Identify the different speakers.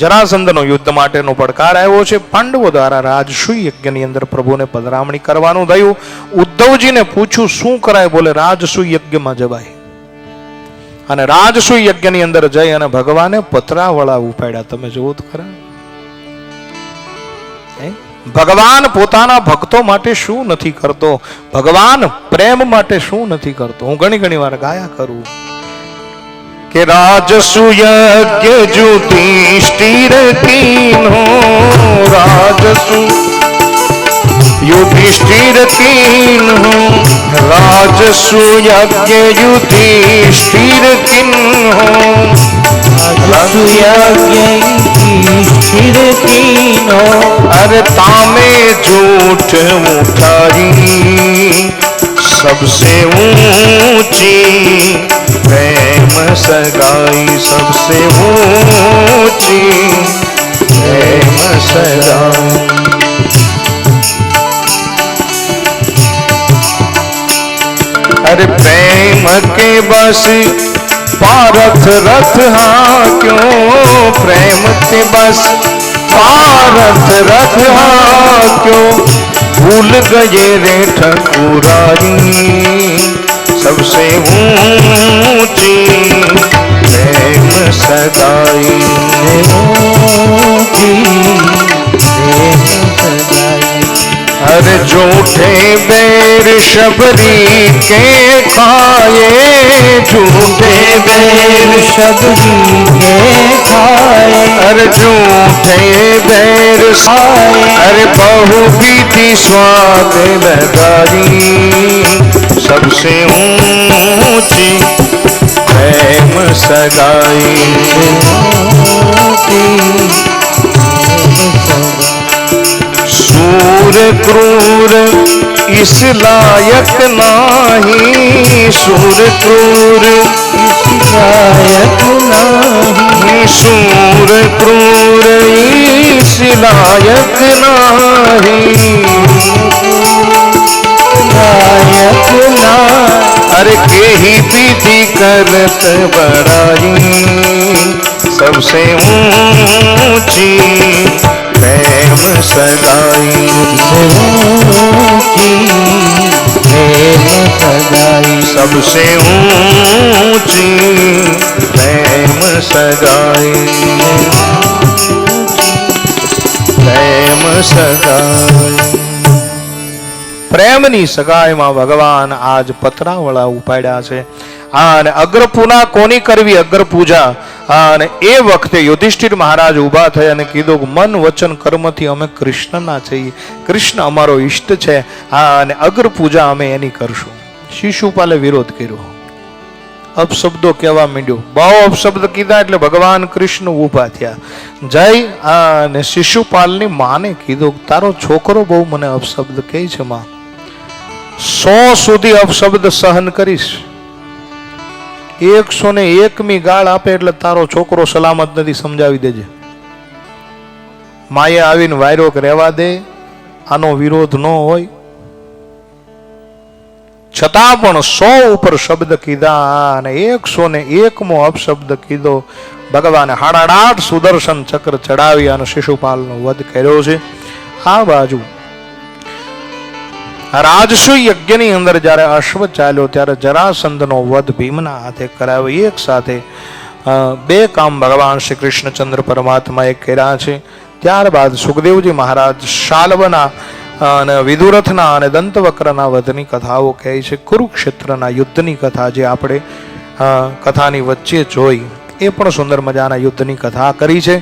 Speaker 1: જરાસંધનો યુદ્ધ માટેનો પડકાર આવ્યો છે. પાંડવો દ્વારા રાજસૂય યજ્ઞની અંદર પ્રભુને પધરામણી કરવાનું થયું? ઉદ્ધવજીને પૂછ્યું, શું કરાય? બોલે રાજસૂય યજ્ઞમાં જવાય? અને રાજસૂય યજ્ઞની અંદર જઈ અને ભગવાને પતરાવળા ઉપાડ્યા. તમે જુઓ તો ખરા. ભગવાન પોતાના ભક્તો માટે શું નથી કરતો? ભગવાન પ્રેમ માટે શું નથી કરતો? હું ઘણી ઘણી વાર ગાયા કરું. कि राजसूयज्ञ युधिष्ठिर तीनों राजसु। युधिष्ठिर तीनों राजसूयज्ञ युधिष्ठिर तीनों राजसूयज्ञ तीनों अरे तामे झूठ उठाई सबसे ऊँची सगाई सबसे ऊँची। प्रेम सगाई अरे प्रेम के बस पारथ रथ हाँ क्यों? प्रेम के बस पारथ रथ हाँ क्यों? भूल गए रे ठकुरारी सबसे ऊंची प्रेम सदाई अरे झूठे बैर शबरी के खाए झूठे बैर
Speaker 2: शबरी के खाए
Speaker 1: अरे झूठे बैर खाए अरे बहु बीती स्वाद लगाई सबसे ऊंची प्रेम सगाई सूर क्रूर इस लायक नाही सूर क्रूर
Speaker 2: गायक नाही
Speaker 1: सूर क्रूर इस लायक नाही हर के ही प्रीति करत बड़ाई। सबसे ऊँची प्रेम सदाई।
Speaker 2: प्रेम सदाई
Speaker 1: सबसे ऊँची प्रेम सदाई। प्रेम सदाई। પ્રેમની સગાઈમાં ભગવાન આજ પતરાવળા ઉપાડ્યા છે. અને અગ્રપૂના કોની કરવી? અગ્ર પૂજા અને એ વખતે યુધિષ્ઠિર મહારાજ ઊભા થયા અને કીધું મન વચન કર્મથી અમે કૃષ્ણના છીએ. કૃષ્ણ અમારો ઈષ્ટ છે. આ અને અગ્ર પૂજા અમે એની કરશું. શિશુપાલે વિરોધ કર્યો. અપશબ્દો કહેવા માંડ્યો. બહુ અપશબ્દ કીધા એટલે ભગવાન કૃષ્ણ ઊભા થયા. જય. અને શિશુપાલની માને કીધું તારો છોકરો બહુ મને અપશબ્દ કહે છે, માં. સો સુધી અપશબ્દ સહન કરીશ. એકસો ને એકમી ગાળ આપે એટલે તારો છોકરો સલામત નથી, સમજાવી દેજે. માએ આવીને વાયરો રહેવા દે, આનો વિરોધ ન હોય. છતાં પણ સો ઉપર શબ્દ કીધા અને એકસો ને એકમો અપશબ્દ કીધો. ભગવાને હાડાડાટ સુદર્શન ચક્ર ચડાવી અને શિશુપાલનો વધ કર્યો છે. આ બાજુ રાજસુ યજ્ઞની અંદર જ્યારે અશ્વ ચાલ્યો, ત્યારે જરાસંધનો વધ ભીમના હાથે કરાવ્યો એક સાથે બે કામ ભગવાન શ્રી કૃષ્ણચંદ્ર પરમાત્માએ કર્યા છે. ત્યારબાદ સુખદેવજી મહારાજ શાલ્વના અને વિદુરથના અને દંતવક્રના વધની કથાઓ કહે છે. કુરુક્ષેત્રના યુદ્ધની કથા જે આપણે કથાની વચ્ચે જોઈ, એ પણ સુંદર મજાના યુદ્ધની કથા કરી છે.